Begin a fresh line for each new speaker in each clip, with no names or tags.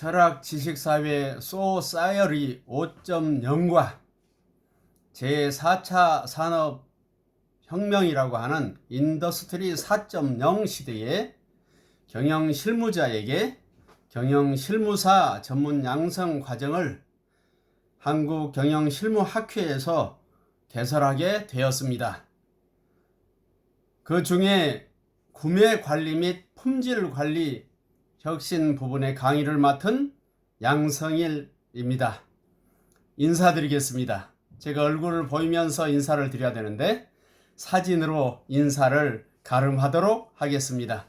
철학 지식사회 소사이어리 5.0과 제4차 산업혁명이라고 하는 인더스트리 4.0 시대에 경영 실무자에게 경영 실무사 전문 양성 과정을 한국 경영 실무 학회에서 개설하게 되었습니다. 그 중에 구매 관리 및 품질 관리 혁신 부분의 강의를 맡은 양성일입니다. 인사드리겠습니다. 제가 얼굴을 보이면서 인사를 드려야 되는데 사진으로 인사를 가름하도록 하겠습니다.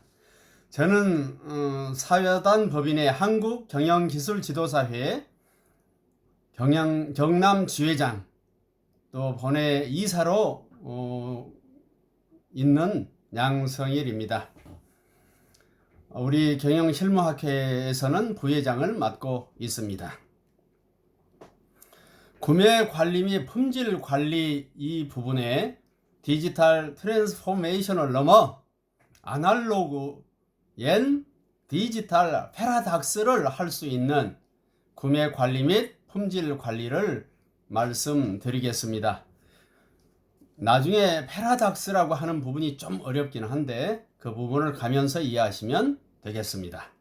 저는 어, 사회단 법인의 한국 경영기술 지도사회 경영 경남 지회장 또 본회 이사로 어, 있는 양성일입니다. 우리 경영실무학회에서는 부회장을 맡고 있습니다. 구매 관리 및 품질 관리 이 부분에 디지털 트랜스포메이션을 넘어 아날로그 엔 디지털 패러닥스를 할 수 있는 구매 관리 및 품질 관리를 말씀드리겠습니다. 나중에 패러닥스라고 하는 부분이 좀 어렵긴 한데 그 부분을 가면서 이해하시면 되겠습니다.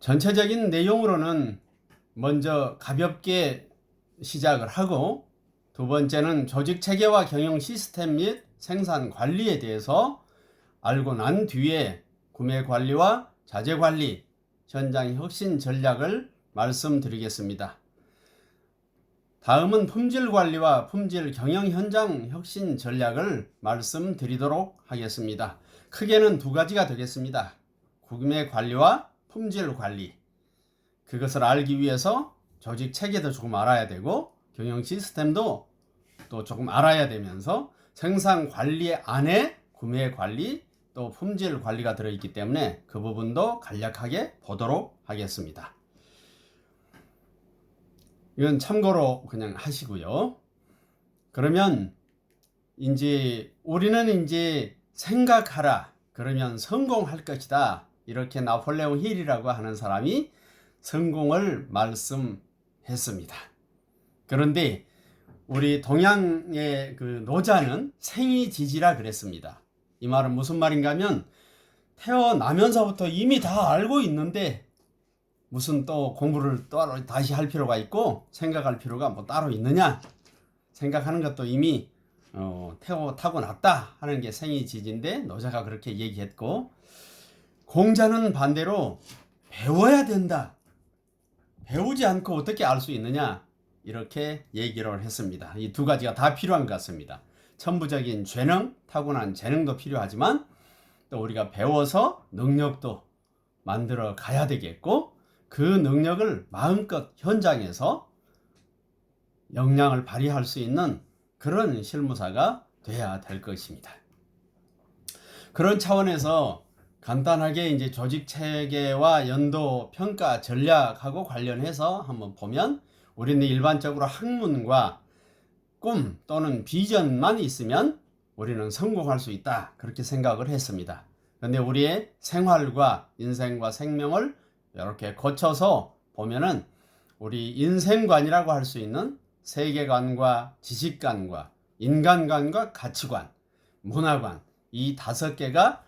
전체적인 내용으로는 먼저 가볍게 시작을 하고 두 번째는 조직 체계와 경영 시스템 및 생산 관리에 대해서 알고 난 뒤에 구매 관리와 자재 관리, 현장 혁신 전략을 말씀드리겠습니다. 다음은 품질 관리와 품질 경영 현장 혁신 전략을 말씀드리도록 하겠습니다. 크게는 두 가지가 되겠습니다. 구매 관리와 품질 관리. 그것을 알기 위해서 조직 체계도 조금 알아야 되고 경영 시스템도 또 조금 알아야 되면서 생산 관리 안에 구매 관리 또 품질 관리가 들어있기 때문에 그 부분도 간략하게 보도록 하겠습니다. 이건 참고로 그냥 하시고요. 그러면 이제 우리는 이제 생각하라. 그러면 성공할 것이다. 이렇게 나폴레옹 힐이라고 하는 사람이 성공을 말씀했습니다. 그런데 우리 동양의 그 노자는 생이지지라 그랬습니다. 이 말은 무슨 말인가 하면 태어나면서부터 이미 다 알고 있는데 무슨 또 공부를 따로 다시 할 필요가 있고 생각할 필요가 뭐 따로 있느냐? 생각하는 것도 이미 어, 태워 타고났다 하는 게 생이지지인데 노자가 그렇게 얘기했고 공자는 반대로 배워야 된다. 배우지 않고 어떻게 알 수 있느냐? 이렇게 얘기를 했습니다. 이 두 가지가 다 필요한 것 같습니다. 천부적인 재능, 타고난 재능도 필요하지만 또 우리가 배워서 능력도 만들어 가야 되겠고 그 능력을 마음껏 현장에서 역량을 발휘할 수 있는 그런 실무사가 돼야 될 것입니다. 그런 차원에서 간단하게 이제 조직 체계와 연도 평가 전략하고 관련해서 한번 보면 우리는 일반적으로 학문과 꿈 또는 비전만 있으면 우리는 성공할 수 있다. 그렇게 생각을 했습니다. 그런데 우리의 생활과 인생과 생명을 이렇게 거쳐서 보면은 우리 인생관이라고 할 수 있는 세계관과 지식관과 인간관과 가치관, 문화관 이 다섯 개가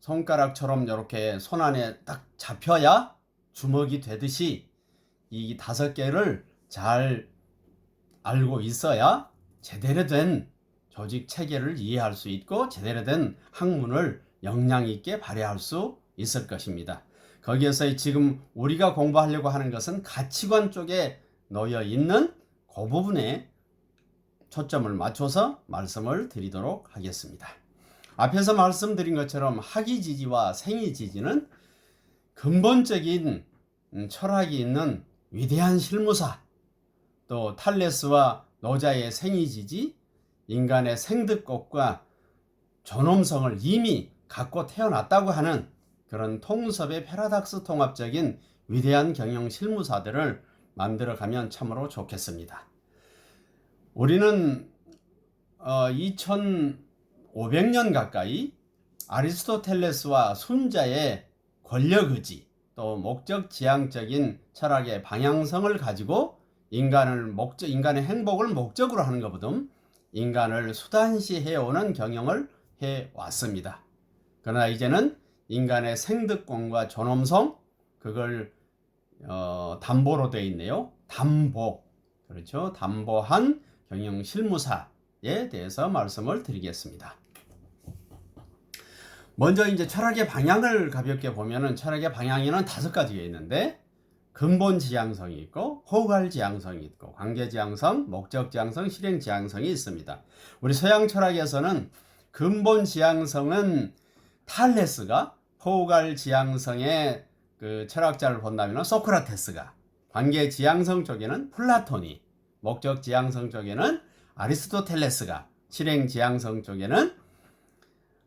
손가락처럼 이렇게 손 안에 딱 잡혀야 주먹이 되듯이 이 다섯 개를 잘 알고 있어야 제대로 된 조직 체계를 이해할 수 있고 제대로 된 학문을 역량 있게 발휘할 수 있을 것입니다. 거기에서 지금 우리가 공부하려고 하는 것은 가치관 쪽에 놓여 있는 그 부분에 초점을 맞춰서 말씀을 드리도록 하겠습니다. 앞에서 말씀드린 것처럼 학이지지와 생이지지는 근본적인 음, 철학이 있는 위대한 실무사, 또 탈레스와 노자의 생이지지, 인간의 생득곡과 존엄성을 이미 갖고 태어났다고 하는 그런 통섭의 패러닥스 통합적인 위대한 경영 실무사들을 만들어 가면 참으로 좋겠습니다. 우리는 어, 2500년 가까이 아리스토텔레스와 순자의 권력 의지 또 목적 지향적인 철학의 방향성을 가지고 인간을 목적 인간의 행복을 목적으로 하는 것보다 인간을 수단시 해 오는 경영을 해 왔습니다. 그러나 이제는 인간의 생득권과 존엄성 그걸 어, 담보로 되어 있네요. 담보 그렇죠. 담보한 경영 실무사에 대해서 말씀을 드리겠습니다. 먼저 이제 철학의 방향을 가볍게 보면은 철학의 방향에는 다섯 가지가 있는데 근본 지향성이 있고 호갈 지향성이 있고 관계 지향성, 목적 지향성, 실행 지향성이 있습니다. 우리 서양 철학에서는 근본 지향성은 탈레스가 호갈 지향성의 그 철학자를 본다면 소크라테스가 관계 지향성 쪽에는 플라톤이 목적 지향성 쪽에는 아리스토텔레스가 실행 지향성 쪽에는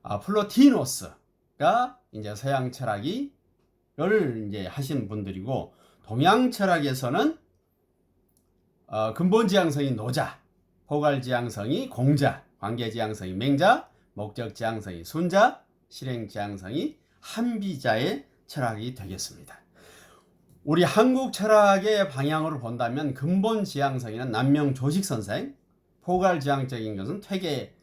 아, 플로티노스가 이제 서양 철학이 를 이제 하신 분들이고 동양 철학에서는 어, 근본 지향성이 노자, 포괄 지향성이 공자, 관계 지향성이 맹자, 목적 지향성이 순자, 실행 지향성이 한비자의 철학이 되겠습니다. 우리 한국 철학의 방향으로 본다면 근본 지향성에는 남명 조식 선생, 포괄 지향적인 것은 퇴계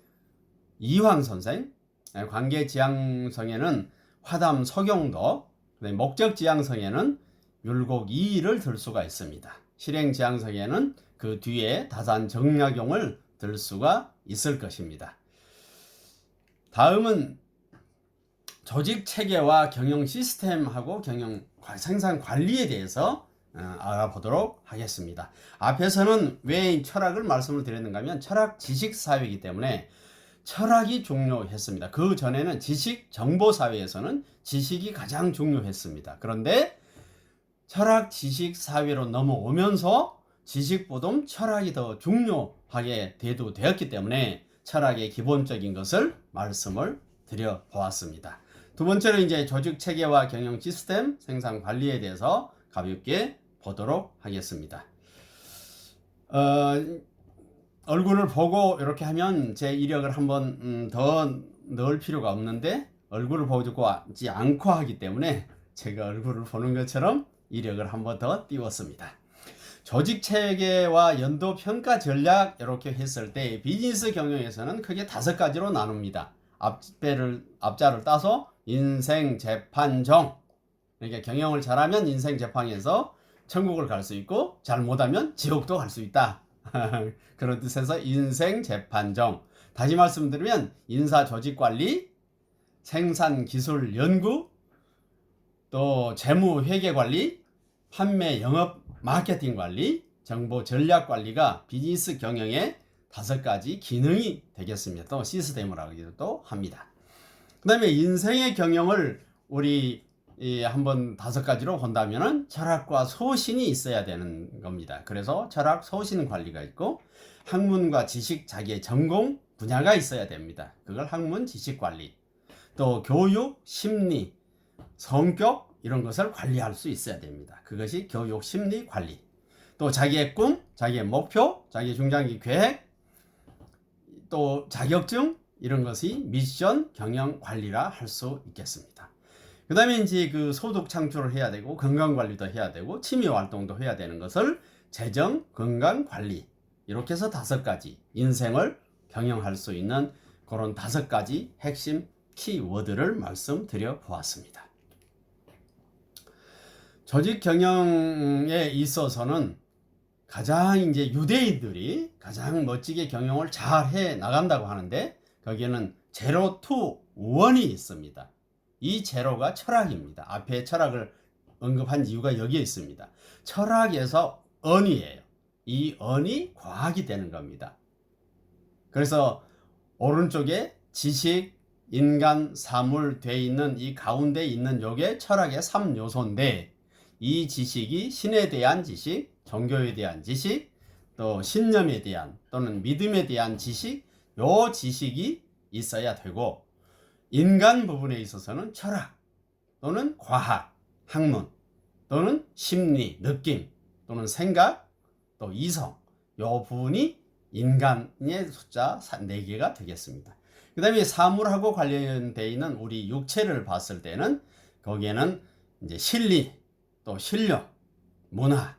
이황 선생, 예, 관계 지향성에는 화담 서경도, 목적 지향성에는 율곡 이의를 들 수가 있습니다. 실행 지향성에는 그 뒤에 다산 정약용을 들 수가 있을 것입니다. 다음은 조직 체계와 경영 시스템하고 경영 생산 관리에 대해서 어, 알아보도록 하겠습니다. 앞에서는 왜 철학을 말씀을 드렸는가 하면 철학 지식 사회이기 때문에 철학이 중요했습니다. 그 전에는 지식 정보 사회에서는 지식이 가장 중요했습니다. 그런데 철학 지식 사회로 넘어오면서 지식보다 철학이 더 중요하게 대두되었기 때문에 철학의 기본적인 것을 말씀을 드려 보았습니다. 두 번째로 이제 조직 체계와 경영 시스템, 생산 관리에 대해서 가볍게 보도록 하겠습니다. 어, 얼굴을 보고 이렇게 하면 제 이력을 한번 음, 더 넣을 필요가 없는데 얼굴을 보지 않고 하기 때문에 제가 얼굴을 보는 것처럼 이력을 한번 더 띄웠습니다. 조직 체계와 연도 평가 전략 이렇게 했을 때 비즈니스 경영에서는 크게 다섯 가지로 나눕니다. 앞배를 앞자를 따서 인생 재판정 그러니까 경영을 잘하면 인생 재판에서 천국을 갈 수 있고 잘 못하면 지옥도 갈 수 있다. 그런 뜻에서 인생 재판정. 다시 말씀드리면 인사 조직 관리, 생산 기술 연구, 또 재무 회계 관리, 판매 영업 마케팅 관리, 정보 전략 관리가 비즈니스 경영의 다섯 가지 기능이 되겠습니다. 또 시스템이라고도 합니다. 그 다음에 인생의 경영을 우리 한번 다섯 가지로 본다면은 철학과 소신이 있어야 되는 겁니다. 그래서 철학 소신 관리가 있고 학문과 지식 자기의 전공 분야가 있어야 됩니다. 그걸 학문 지식 관리. 또 교육, 심리, 성격 이런 것을 관리할 수 있어야 됩니다. 그것이 교육, 심리 관리. 또 자기의 꿈, 자기의 목표, 자기의 중장기 계획, 또 자격증 이런 것이 미션 경영 관리라 할 수 있겠습니다. 그 다음에 이제 그 소득 창출을 해야 되고 건강 관리도 해야 되고 취미 활동도 해야 되는 것을 재정 건강 관리 이렇게 해서 다섯 가지 인생을 경영할 수 있는 그런 다섯 가지 핵심 키워드를 말씀드려 보았습니다. 조직 경영에 있어서는 가장 이제 유대인들이 가장 멋지게 경영을 잘 해 나간다고 하는데 거기에는 제로 투 원이 있습니다. 이 제로가 철학입니다. 앞에 철학을 언급한 이유가 여기에 있습니다. 철학에서 언이에요. 이 언이 과학이 되는 겁니다. 그래서 오른쪽에 지식, 인간, 사물 돼 있는 이 가운데 있는 요게 철학의 3요소인데 이 지식이 신에 대한 지식, 종교에 대한 지식, 또 신념에 대한 또는 믿음에 대한 지식, 요 지식이 있어야 되고 인간 부분에 있어서는 철학 또는 과학, 학문 또는 심리, 느낌 또는 생각 또 이성 요 부분이 인간의 숫자 4개가 되겠습니다. 그 다음에 사물하고 관련되어 있는 우리 육체를 봤을 때는 거기에는 이제 실리, 또 실력, 문화,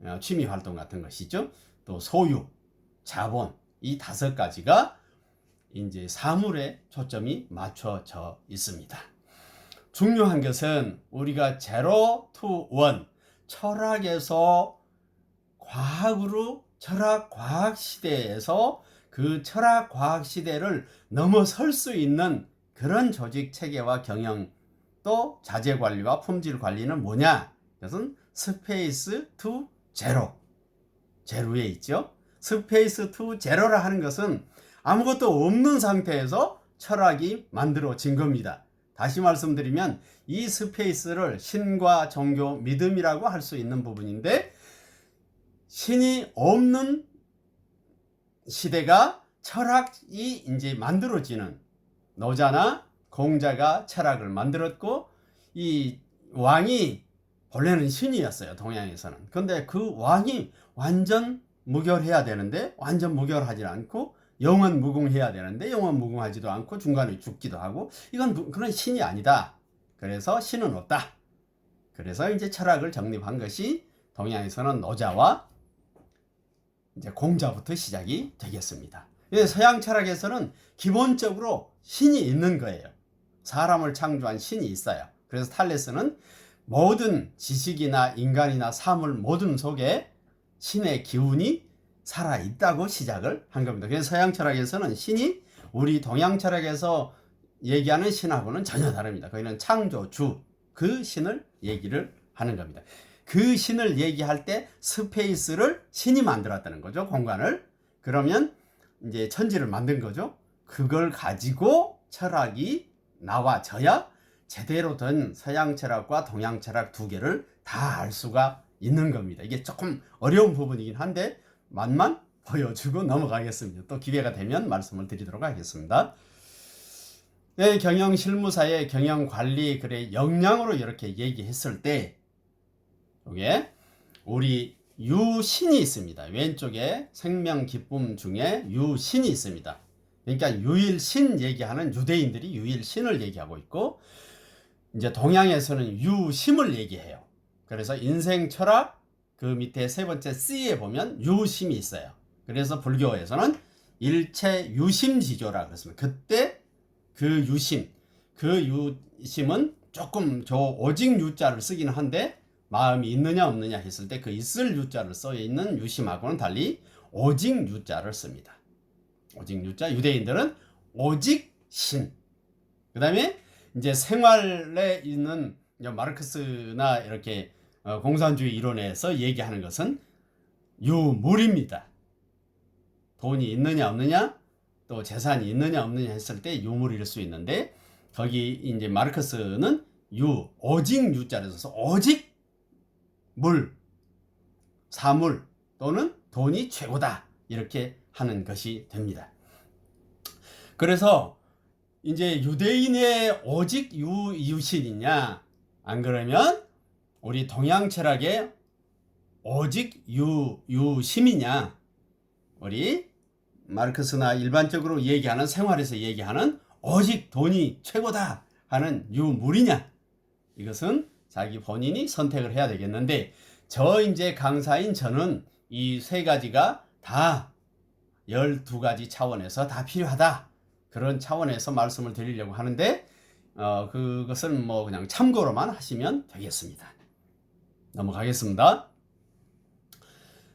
어, 취미 활동 같은 것이죠. 또 소유, 자본 이 다섯 가지가 이제 사물에 초점이 맞춰져 있습니다. 중요한 것은 우리가 제로 투 원 철학에서 과학으로 철학 과학 시대에서 그 철학 과학 시대를 넘어설 수 있는 그런 조직 체계와 경영 또 자재 관리와 품질 관리는 뭐냐? 그것은 스페이스 투 제로. 제로에 있죠. 스페이스 투 제로라 하는 것은 아무것도 없는 상태에서 철학이 만들어진 겁니다. 다시 말씀드리면 이 스페이스를 신과 종교, 믿음이라고 할 수 있는 부분인데 신이 없는 시대가 철학이 이제 만들어지는 노자나 공자가 철학을 만들었고 이 왕이 본래는 신이었어요 동양에서는 근데 그 왕이 완전 무결해야 되는데 완전 무결하지 않고 영원 무궁해야 되는데 영원 무궁하지도 않고 중간에 죽기도 하고 이건 그런 신이 아니다 그래서 신은 없다 그래서 이제 철학을 정립한 것이 동양에서는 노자와 이제 공자부터 시작이 되겠습니다. 서양 철학에서는 기본적으로 신이 있는 거예요. 사람을 창조한 신이 있어요. 그래서 탈레스는 모든 지식이나 인간이나 사물 모든 속에 신의 기운이 살아 있다고 시작을 한 겁니다. 그래서 서양 철학에서는 신이 우리 동양 철학에서 얘기하는 신하고는 전혀 다릅니다. 거기는 창조주 그 신을 얘기를 하는 겁니다. 그 신을 얘기할 때 스페이스를 신이 만들었다는 거죠. 공간을. 그러면 이제 천지를 만든 거죠. 그걸 가지고 철학이 나와져야 제대로 된 서양 철학과 동양 철학 두 개를 다 알 수가 있는 겁니다. 이게 조금 어려운 부분이긴 한데 맛만 보여주고 넘어가겠습니다. 또 기회가 되면 말씀을 드리도록 하겠습니다. 네, 경영 실무사의 경영 관리 그래 역량으로 이렇게 얘기했을 때 이게 우리 유신이 있습니다. 왼쪽에 생명 기쁨 중에 유신이 있습니다. 그러니까 유일신 얘기하는 유대인들이 유일신을 얘기하고 있고 이제 동양에서는 유심을 얘기해요. 그래서 인생 철학 그 밑에 세 번째 C에 보면 유심이 있어요. 그래서 불교에서는 일체 유심지조라 그랬습니다. 그때 그 유심, 그 유심은 조금 저 오직 유자를 쓰기는 한데 마음이 있느냐 없느냐 했을 때 그 있을 유자를 써 있는 유심하고는 달리 오직 유자를 씁니다. 오직 유자 유대인들은 오직 신. 그다음에 이제 생활에 있는 마르크스나 이렇게 어, 공산주의 이론에서 얘기하는 것은 유물입니다. 돈이 있느냐 없느냐 또 재산이 있느냐 없느냐 했을 때 유물일 수 있는데 거기 이제 마르크스는 유 오직 유자를 써서 오직 물, 사물 또는 돈이 최고다. 이렇게 하는 것이 됩니다. 그래서 이제 유대인의 오직 유, 유신이냐, 안 그러면 우리 동양 철학의 오직 유, 유심이냐, 우리 마르크스나 일반적으로 얘기하는 생활에서 얘기하는 오직 돈이 최고다 하는 유물이냐, 이것은 자기 본인이 선택을 해야 되겠는데 저 이제 강사인 저는 이 세 가지가 다 12가지 차원에서 다 필요하다. 그런 차원에서 말씀을 드리려고 하는데 어, 그것은 뭐 그냥 참고로만 하시면 되겠습니다. 넘어가겠습니다.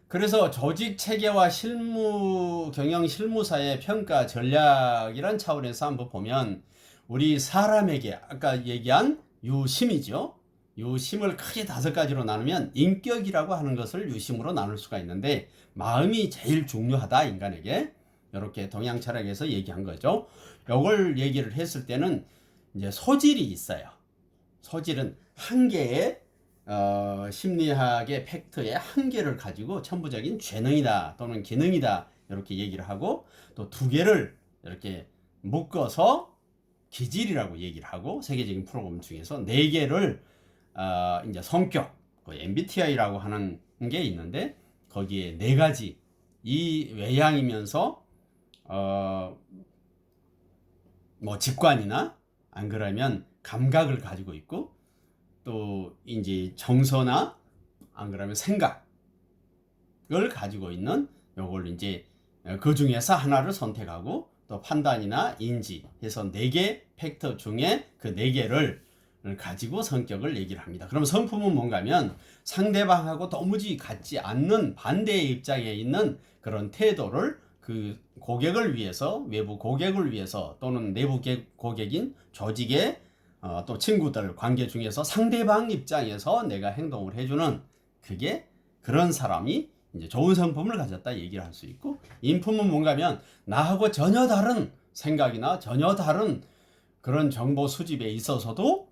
그래서 조직 체계와 실무 경영 실무사의 평가 전략이란 차원에서 한번 보면 우리 사람에게 아까 얘기한 유심이죠. 유심을 크게 다섯 가지로 나누면 인격이라고 하는 것을 유심으로 나눌 수가 있는데 마음이 제일 중요하다 인간에게 이렇게 동양 철학에서 얘기한 거죠. 이걸 얘기를 했을 때는 이제 소질이 있어요. 소질은 한 개의 어, 심리학의 팩트의 한계를 가지고 천부적인 재능이다 또는 기능이다 이렇게 얘기를 하고 또 두 개를 이렇게 묶어서 기질이라고 얘기를 하고 세계적인 프로그램 중에서 네 개를 어, 이제 성격, 그 MBTI라고 하는 게 있는데 거기에 네 가지 이 외향이면서 어, 뭐 직관이나 안 그러면 감각을 가지고 있고 또 이제 정서나 안 그러면 생각을 가지고 있는 요걸 이제 그 중에서 하나를 선택하고 또 판단이나 인지 해서 네 개 팩터 중에 그 네 개를 가지고 성격을 얘기를 합니다. 그럼 성품은 뭔가면 상대방하고 도무지 같지 않는 반대의 입장에 있는 그런 태도를 그 고객을 위해서 외부 고객을 위해서 또는 내부 게- 고객인 조직의 어, 또 친구들 관계 중에서 상대방 입장에서 내가 행동을 해주는 그게 그런 사람이 이제 좋은 성품을 가졌다 얘기를 할 수 있고 인품은 뭔가면 나하고 전혀 다른 생각이나 전혀 다른 그런 정보 수집에 있어서도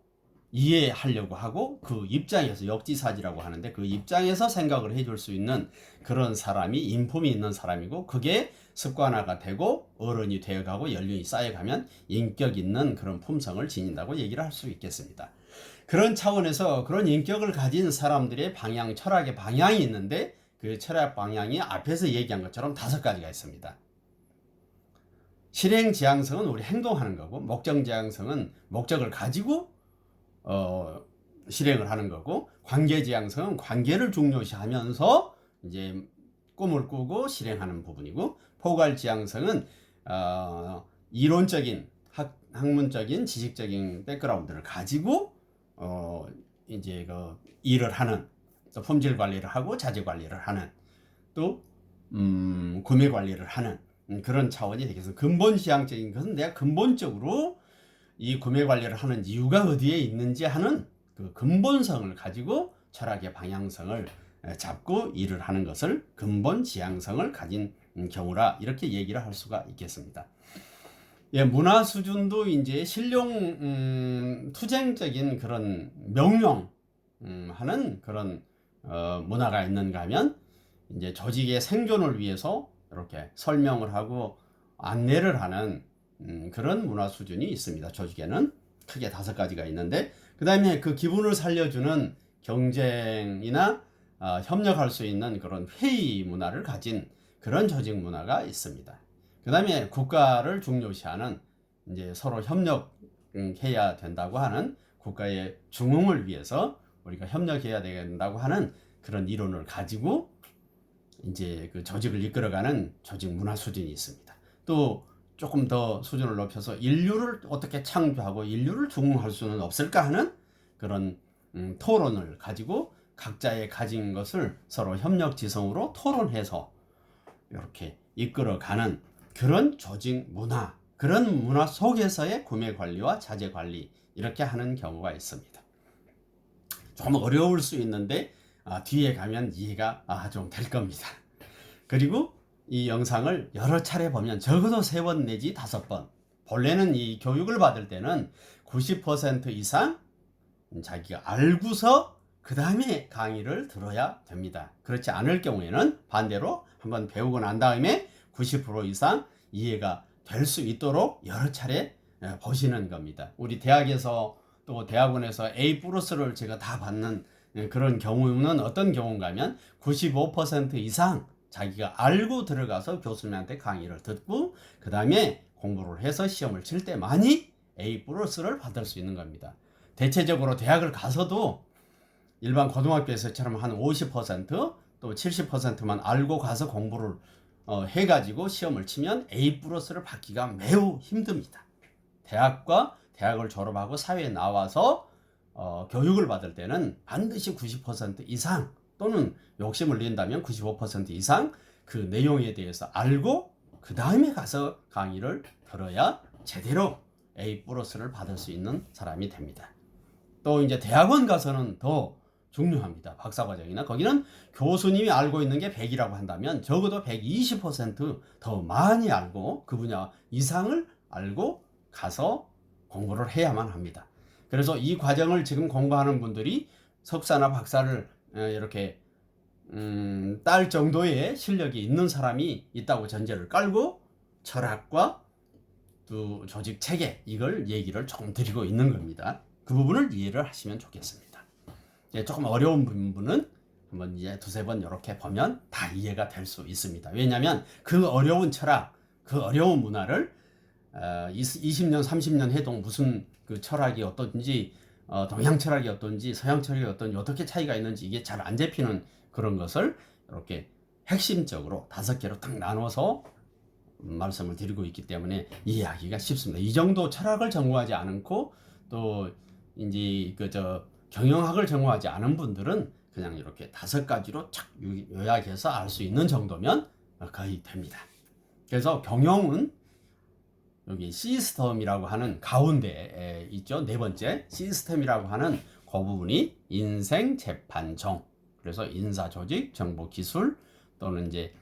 이해하려고 하고 그 입장에서 역지사지라고 하는데 그 입장에서 생각을 해줄 수 있는 그런 사람이 인품이 있는 사람이고 그게 습관화가 되고 어른이 되어가고 연륜이 쌓여가면 인격 있는 그런 품성을 지닌다고 얘기를 할 수 있겠습니다. 그런 차원에서 그런 인격을 가진 사람들의 방향, 철학의 방향이 있는데 그 철학 방향이 앞에서 얘기한 것처럼 다섯 가지가 있습니다. 실행 지향성은 우리 행동하는 거고 목적 지향성은 목적을 가지고 어, 실행을 하는 거고 관계 지향성은 관계를 중요시하면서 이제 꿈을 꾸고 실행하는 부분이고 포괄 지향성은 어, 이론적인 학, 학문적인 지식적인 백그라운드를 가지고 어, 이제 그 일을 하는 또 품질 관리를 하고 자재 관리를 하는 또 음, 구매 관리를 하는 음, 그런 차원이 되겠습니다. 근본 지향적인 것은 내가 근본적으로 이 구매 관리를 하는 이유가 어디에 있는지 하는 그 근본성을 가지고 철학의 방향성을 에, 잡고 일을 하는 것을 근본 지향성을 가진 음, 경우라 이렇게 얘기를 할 수가 있겠습니다. 예, 문화 수준도 이제 실용 음, 투쟁적인 그런 명령 음, 하는 그런 어, 문화가 있는가 하면 이제 조직의 생존을 위해서 이렇게 설명을 하고 안내를 하는 음, 그런 문화 수준이 있습니다. 조직에는 크게 다섯 가지가 있는데 그 다음에 그 기분을 살려주는 경쟁이나 어, 협력할 수 있는 그런 회의 문화를 가진 그런 조직 문화가 있습니다. 그 다음에 국가를 중요시하는 이제 서로 협력해야 된다고 하는 국가의 중흥을 위해서 우리가 협력해야 된다고 하는 그런 이론을 가지고 이제 그 조직을 이끌어가는 조직 문화 수준이 있습니다. 또 조금 더 수준을 높여서 인류를 어떻게 창조하고 인류를 중흥할 수는 없을까 하는 그런 음, 토론을 가지고 각자의 가진 것을 서로 협력 지성으로 토론해서 이렇게 이끌어가는 그런 조직 문화, 그런 문화 속에서의 구매 관리와 자재 관리 이렇게 하는 경우가 있습니다. 좀 어려울 수 있는데 아, 뒤에 가면 이해가 아, 좀 될 겁니다. 그리고 이 영상을 여러 차례 보면 적어도 세 번 내지 다섯 번. 본래는 이 교육을 받을 때는 90% 이상 자기가 알고서 그 다음에 강의를 들어야 됩니다. 그렇지 않을 경우에는 반대로 한번 배우고 난 다음에 90% 이상 이해가 될 수 있도록 여러 차례 예, 보시는 겁니다. 우리 대학에서 또 대학원에서 A 플러스를 제가 다 받는 예, 그런 경우는 어떤 경우인가 하면 95% 이상 자기가 알고 들어가서 교수님한테 강의를 듣고 그 다음에 공부를 해서 시험을 칠 때만이 A 플러스를 받을 수 있는 겁니다. 대체적으로 대학을 가서도 일반 고등학교에서처럼 한 50%또 70%만 알고 가서 공부를 어, 해가지고 시험을 치면 A 플러스를 받기가 매우 힘듭니다. 대학과 대학을 졸업하고 사회에 나와서 어, 교육을 받을 때는 반드시 90% 이상 또는 욕심을 낸다면 95% 이상 그 내용에 대해서 알고 그 다음에 가서 강의를 들어야 제대로 A 플러스를 받을 수 있는 사람이 됩니다. 또 이제 대학원 가서는 더 중요합니다. 박사 과정이나 거기는 교수님이 알고 있는 게 100이라고 한다면 적어도 120%더 많이 알고 그 분야 이상을 알고 가서 공부를 해야만 합니다. 그래서 이 과정을 지금 공부하는 분들이 석사나 박사를 어, 이렇게 음, 딸 정도의 실력이 있는 사람이 있다고 전제를 깔고 철학과 또 조직 체계 이걸 얘기를 조금 드리고 있는 겁니다. 그 부분을 이해를 하시면 좋겠습니다. 예, 조금 어려운 부분은 한번 이제 두세 번 이렇게 보면 다 이해가 될 수 있습니다. 왜냐하면 그 어려운 철학, 그 어려운 문화를 어, 20년, 30년 해도 무슨 그 철학이 어떤지 어, 동양 철학이 어떤지 서양 철학이 어떤지 어떻게 차이가 있는지 이게 잘 안 잡히는 그런 것을 이렇게 핵심적으로 다섯 개로 딱 나눠서 말씀을 드리고 있기 때문에 이해하기가 쉽습니다. 이 정도 철학을 전공하지 않고 또 이제 그 저 경영학을 전공하지 않은 분들은 그냥 이렇게 다섯 가지로 착 요약해서 알 수 있는 정도면 거의 됩니다. 그래서 경영은 여기 시스템이라고 하는 가운데 있죠. 네 번째 시스템이라고 하는 그 부분이 인생 재판정. 그래서 인사 조직, 정보 기술 또는 이제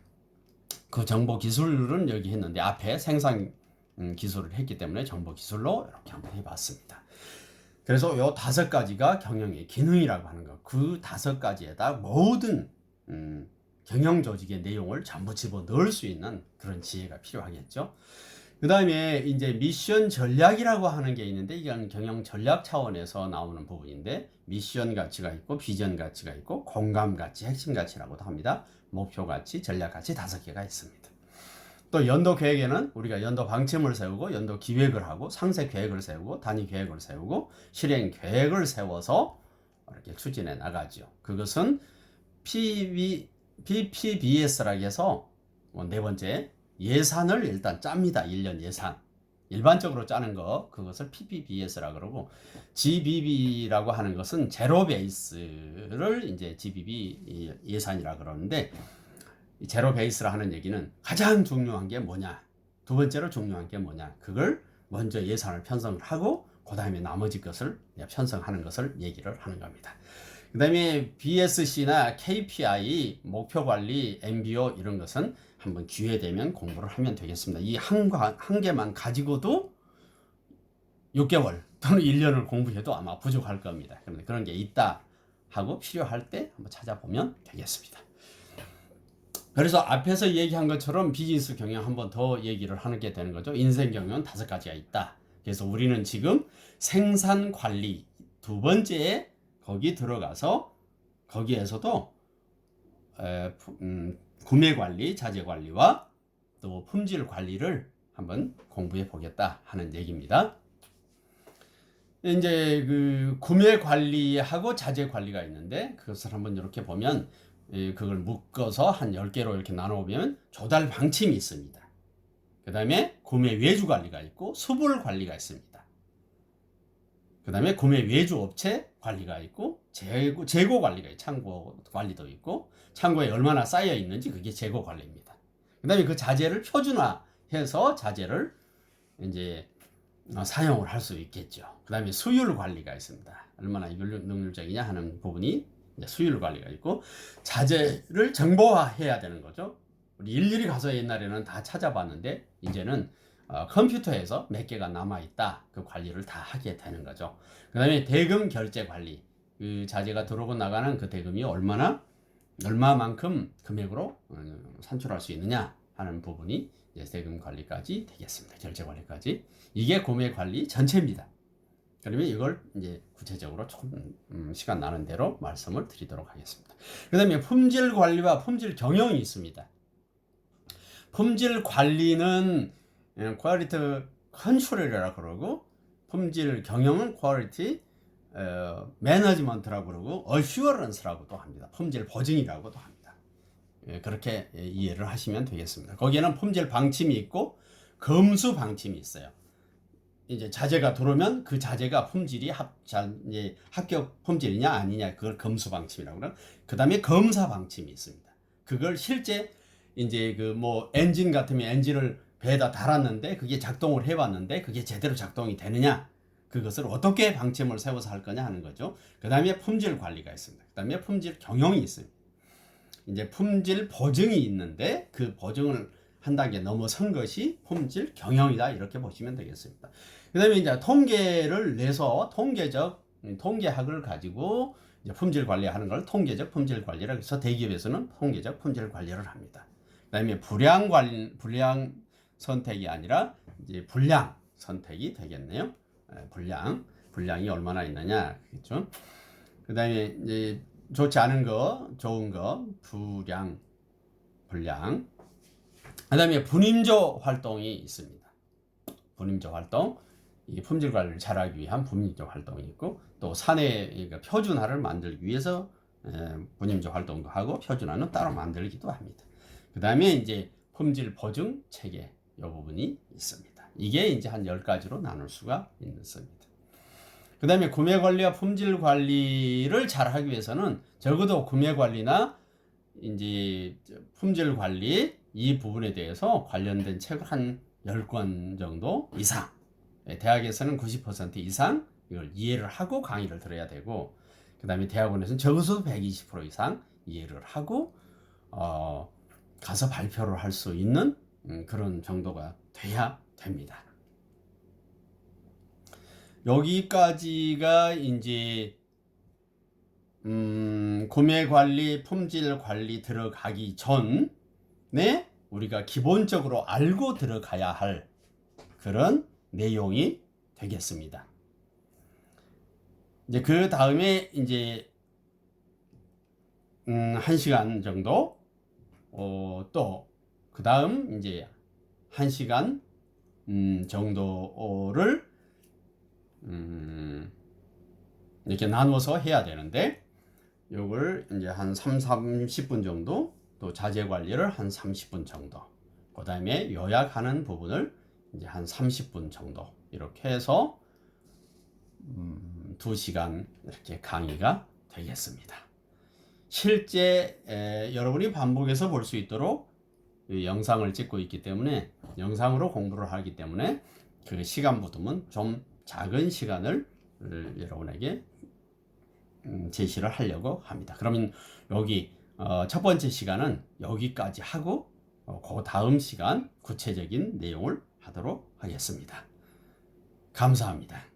그 정보 기술은 여기 했는데 앞에 생산 음, 기술을 했기 때문에 정보 기술로 이렇게 한번 해봤습니다. 그래서 요 다섯 가지가 경영의 기능이라고 하는 것. 그 다섯 가지에다 모든 음, 경영 조직의 내용을 전부 집어 넣을 수 있는 그런 지혜가 필요하겠죠. 그 다음에 이제 미션 전략이라고 하는 게 있는데 이건 경영 전략 차원에서 나오는 부분인데 미션 가치가 있고 비전 가치가 있고 공감 가치, 핵심 가치라고도 합니다. 목표 가치, 전략 가치 다섯 개가 있습니다. 또 연도 계획에는 우리가 연도 방침을 세우고 연도 기획을 하고 상세 계획을 세우고 단위 계획을 세우고 실행 계획을 세워서 이렇게 추진해 나가죠. 그것은 PB, PPBS라고 해서 뭐네 번째 예산을 일단 짭니다. 1년 예산. 일반적으로 짜는 거 그것을 PPBS라 그러고 GBB라고 하는 것은 제로 베이스를 이제 GBB 예산이라 그러는데 제로 베이스라 하는 얘기는 가장 중요한 게 뭐냐 두 번째로 중요한 게 뭐냐 그걸 먼저 예산을 편성을 하고 그 다음에 나머지 것을 편성하는 것을 얘기를 하는 겁니다. 그 다음에 BSC나 KPI, 목표 관리, MBO 이런 것은 한번 기회 되면 공부를 하면 되겠습니다. 이 한 한 개만 가지고도 6개월 또는 1년을 공부해도 아마 부족할 겁니다. 그런데 그런 게 있다 하고 필요할 때 한번 찾아보면 되겠습니다. 그래서 앞에서 얘기한 것처럼 비즈니스 경영 한번 더 얘기를 하는 게 되는 거죠. 인생 경영 다섯 가지가 있다. 그래서 우리는 지금 생산 관리 두 번째에 거기 들어가서 거기에서도 에, 음, 구매 관리, 자재 관리와 또 품질 관리를 한번 공부해 보겠다 하는 얘기입니다. 이제 그 구매 관리하고 자재 관리가 있는데 그것을 한번 이렇게 보면 그걸 묶어서 한 10개로 이렇게 나눠 보면 조달 방침이 있습니다. 그 다음에 구매 외주 관리가 있고 수불 관리가 있습니다. 그 다음에 구매 외주 업체 관리가 있고 재고, 재고 관리가 있고 창고 관리도 있고 창고에 얼마나 쌓여 있는지 그게 재고 관리입니다. 그 다음에 그 자재를 표준화해서 자재를 이제 어, 사용을 할 수 있겠죠. 그 다음에 수율 관리가 있습니다. 얼마나 능률적이냐 하는 부분이 수율 관리가 있고 자재를 정보화해야 되는 거죠. 우리 일일이 가서 옛날에는 다 찾아봤는데 이제는 어, 컴퓨터에서 몇 개가 남아 있다 그 관리를 다 하게 되는 거죠. 그 다음에 대금 결제 관리 그 자재가 들어오고 나가는 그 대금이 얼마나 얼마만큼 금액으로 어, 산출할 수 있느냐 하는 부분이 세금 관리까지 되겠습니다. 결제 관리까지 이게 구매 관리 전체입니다. 그러면 이걸 이제 구체적으로 조금 음, 시간 나는 대로 말씀을 드리도록 하겠습니다. 그 다음에 품질 관리와 품질 경영이 있습니다. 품질 관리는 퀄리티 컨트롤이라 그러고 품질 경영은 퀄리티 어, 매너지먼트라고 그러고 어슈어런스라고도 합니다. 품질 보증이라고도 합니다. 예, 그렇게 예, 이해를 하시면 되겠습니다. 거기에는 품질 방침이 있고 검수 방침이 있어요. 이제 자재가 들어오면 그 자재가 품질이 합, 자, 이제 합격 품질이냐 아니냐 그걸 검수 방침이라고 그러. 그다음에 검사 방침이 있습니다. 그걸 실제 이제 그 뭐 엔진 같으면 엔진을 배에다 달았는데 그게 작동을 해봤는데 그게 제대로 작동이 되느냐 그것을 어떻게 방침을 세워서 할 거냐 하는 거죠. 그 다음에 품질 관리가 있습니다. 그 다음에 품질 경영이 있습니다. 이제 품질 보증이 있는데 그 보증을 한 단계 넘어선 것이 품질 경영이다 이렇게 보시면 되겠습니다. 그 다음에 이제 통계를 내서 통계적 통계학을 가지고 품질 관리하는 걸 통계적 품질 관리라 해서 대기업에서는 통계적 품질 관리를 합니다. 그 다음에 불량 관리, 불량 선택이 아니라 이제 불량 선택이 되겠네요. 불량, 불량이 얼마나 있느냐, 그렇죠? 그 다음에 이제 좋지 않은 거, 좋은 거, 불량, 불량. 그 다음에 분임조 활동이 있습니다. 분임조 활동. 이 품질 관리를 잘하기 위한 분임적 활동이 있고 또 사내 그러니까 표준화를 만들기 위해서 에, 분임적 활동도 하고 표준화는 따로 만들기도 합니다. 그 다음에 이제 품질 보증 체계 이 부분이 있습니다. 이게 이제 한 10가지로 나눌 수가 있습니다. 그 다음에 구매 관리와 품질 관리를 잘 하기 위해서는 적어도 구매 관리나 이제 품질 관리 이 부분에 대해서 관련된 책을 한 10권 정도 이상 예, 대학에서는 90% 이상 이걸 이해를 하고 강의를 들어야 되고 그 다음에 대학원에서는 적어도 120% 이상 이해를 하고 어, 가서 발표를 할 수 있는 음, 그런 정도가 돼야 됩니다. 여기까지가 이제 음, 구매 관리, 품질 관리 들어가기 전에 우리가 기본적으로 알고 들어가야 할 그런 내용이 되겠습니다. 이제 그 다음에 이제 음, 한 시간 정도 어, 또 그 다음 이제 한 시간 음, 정도를 음, 이렇게 나눠서 해야 되는데 요걸 이제 한 3, 30분 정도 또 자재 관리를 한 30분 정도 그 다음에 요약하는 부분을 이제 한 30분 정도 이렇게 해서 음, 2시간 이렇게 강의가 되겠습니다. 실제 에, 여러분이 반복해서 볼 수 있도록 이 영상을 찍고 있기 때문에 영상으로 공부를 하기 때문에 그 시간 부tum은 좀 작은 시간을 여러분에게 음, 제시를 하려고 합니다. 그러면 여기 어, 첫 번째 시간은 여기까지 하고 어, 그 다음 시간 구체적인 내용을 하도록 하겠습니다. 감사합니다.